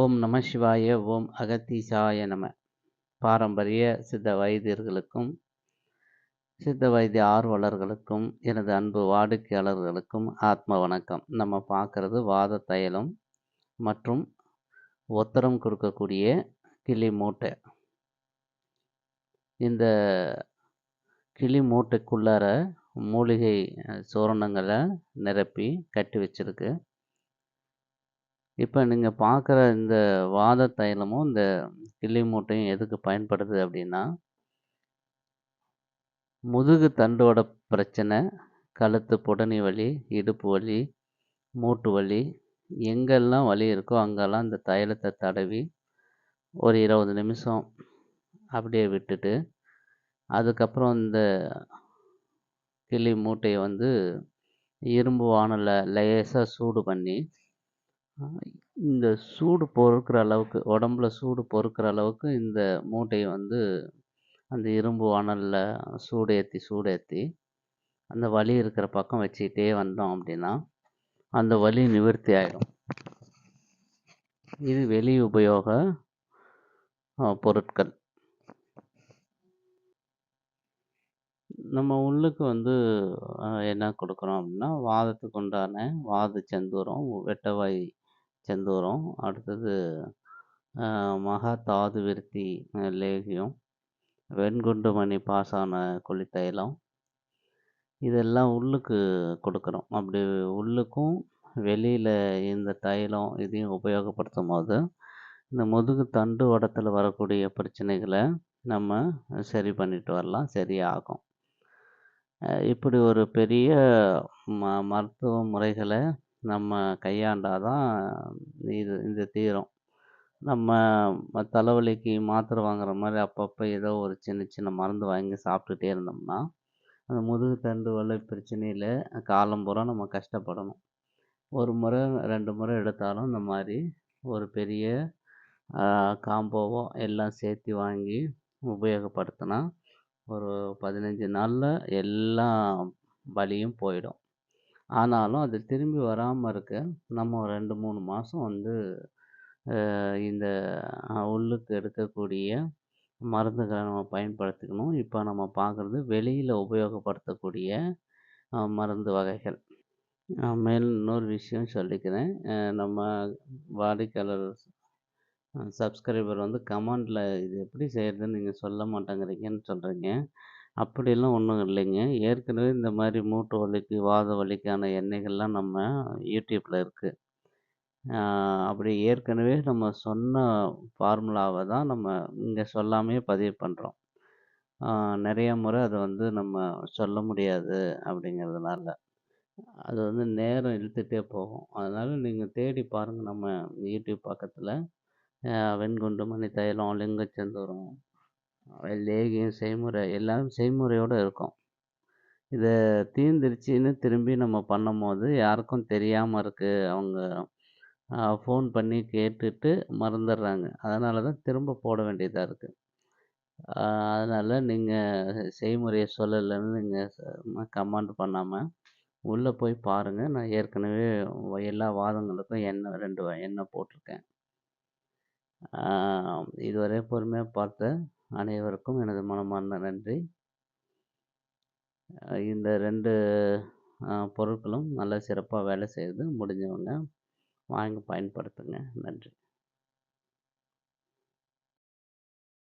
ஓம் நம சிவாய ஓம் அகத்தீசாய நம. பாரம்பரிய சித்த வைத்தியர்களுக்கும் சித்த வைத்திய ஆர்வலர்களுக்கும் எனது அன்பு வாடிக்கையாளர்களுக்கும் ஆத்ம வணக்கம். நம்ம பார்க்குறது வாத தைலம் மற்றும் ஒத்தரம் கொடுக்கக்கூடிய கிளி மூட்டை. இந்த கிளி மூட்டைக்குள்ளார மூலிகை சூரணங்களை நிரப்பி கட்டி வச்சிருக்கு. இப்போ நீங்கள் பார்க்குற இந்த வாத தைலமும் இந்த கிள்ளி மூட்டையும் எதுக்கு பயன்படுது அப்படின்னா முதுகு தண்டோட பிரச்சனை கழுத்து புடனி வலி இடுப்பு வலி மூட்டு வலி எங்கெல்லாம் வலி இருக்கோ அங்கெல்லாம் இந்த தைலத்தை தடவி ஒரு இருபது நிமிஷம் அப்படியே விட்டுட்டு அதுக்கப்புறம் இந்த கிளி மூட்டையை வந்து இரும்பு வானலில் லேசாக சூடு பண்ணி இந்த சூடு பொறுக்கிற அளவுக்கு உடம்புல சூடு பொறுக்கிற அளவுக்கு இந்த மூட்டையை வந்து அந்த இரும்பு வானலில் சூடு ஏற்றி சூடு ஏற்றி அந்த வலி இருக்கிற பக்கம் வச்சுக்கிட்டே வந்தோம் அப்படின்னா அந்த வலி நிவர்த்தி ஆகிடும் இது வெளி உபயோக பொருட்கள். நம்ம உள்ளுக்கு வந்து என்ன கொடுக்குறோம் அப்படின்னா வாதத்துக்கு உண்டான வாத செந்தூரம் வெட்டவாய் செந்தூரம் அடுத்தது மகா தாது விருத்தி லேகியம் வெண்குண்டுமணி பாசான குளித்தைலம் இதெல்லாம் உள்ளுக்கு கொடுக்குறோம் அப்படி உள்ளுக்கும் வெளியில் இந்த தைலம் இதையும் உபயோகப்படுத்தும் போது இந்த முதுகு தண்டு வடத்தில் வரக்கூடிய பிரச்சனைகளை நம்ம சரி பண்ணிட்டு வரலாம். சரியாகும். இப்படி ஒரு பெரிய ம மருத்துவ முறைகளை நம்ம கையாண்டால் தான் இது இந்த தீரும். நம்ம தலைவலிக்கு மாத்திரை வாங்குற மாதிரி அப்பப்போ ஏதோ ஒரு சின்ன சின்ன மருந்து வாங்கி சாப்பிட்டுட்டே இருந்தோம்னா அந்த முதுகு தண்டு வலி பிரச்சனையில் காலம் பூரா நம்ம கஷ்டப்படணும். ஒரு முறை ரெண்டு முறை எடுத்தாலும் இந்த மாதிரி ஒரு பெரிய காம்போவோ எல்லாம் சேர்த்து வாங்கி உபயோகப்படுத்தினா ஒரு பதினஞ்சு நாளில் எல்லா வலியும் போயிடும். ஆனாலும் அது திரும்பி வராமல் இருக்க நம்ம ரெண்டு மூணு மாதம் வந்து இந்த உள்ளுக்கு எடுக்கக்கூடிய மருந்துகளை நம்ம பயன்படுத்திக்கணும். இப்போ நம்ம பார்க்குறது வெளியில் உபயோகப்படுத்தக்கூடிய மருந்து வகைகள். மேல் இன்னொரு விஷயம் சொல்லிக்கிறேன். நம்ம வாடிக்கையாளர் சப்ஸ்கிரைபர் வந்து கமெண்டில் இது எப்படி செய்கிறதுன்னு நீங்கள் சொல்ல மாட்டேங்கிறீங்கன்னு சொல்கிறீங்க அப்படியெல்லாம் ஒன்றும் இல்லைங்க. ஏற்கனவே இந்த மாதிரி மூட்டு வலிக்கு வாத வலிக்கான எண்ணெய்கள்லாம் நம்ம யூடியூப்பில் இருக்குது அப்படி ஏற்கனவே நம்ம சொன்ன ஃபார்முலாவை தான் நம்ம இங்கே சொல்லாமையே பதிவு பண்ணுறோம் நிறைய முறை அதை வந்து நம்ம சொல்ல முடியாது அப்படிங்கிறதுனால. அது வந்து நேரம் இழுத்துகிட்டே போகும். அதனால் நீங்கள் தேடி பாருங்கள் நம்ம யூடியூப் பக்கத்தில். வெண்குண்டு மணி தைலம் லிங்கச்சந்தூரம் லேகியம் செய்முறை எல்லாம் செய்முறையோடு இருக்கும். இதை தீர்ந்துருச்சின்னு திரும்பி நம்ம பண்ணும் போது யாருக்கும் தெரியாமல் இருக்குது அவங்க ஃபோன் பண்ணி கேட்டுட்டு மறந்துடுறாங்க. அதனால தான் திரும்ப போட வேண்டியதாக இருக்குது அதனால் நீங்கள் செய்முறையை சொல்லலைன்னு நீங்கள் கமெண்ட் பண்ணாமல் உள்ளே போய் பாருங்கள் நான் ஏற்கனவே எல்லா வாதங்களுக்கும் எண்ணெய் ரெண்டு எண்ணெய் போட்டிருக்கேன். இதுவரை பொறுமையாக பார்த்த அனைவருக்கும் எனது மனமார்ந்த நன்றி. இந்த ரெண்டு பொருட்களும் நல்ல சிறப்பாக வேலை செய்யுது முடிஞ்சவங்க வாங்கி பயன்படுத்துங்க. நன்றி.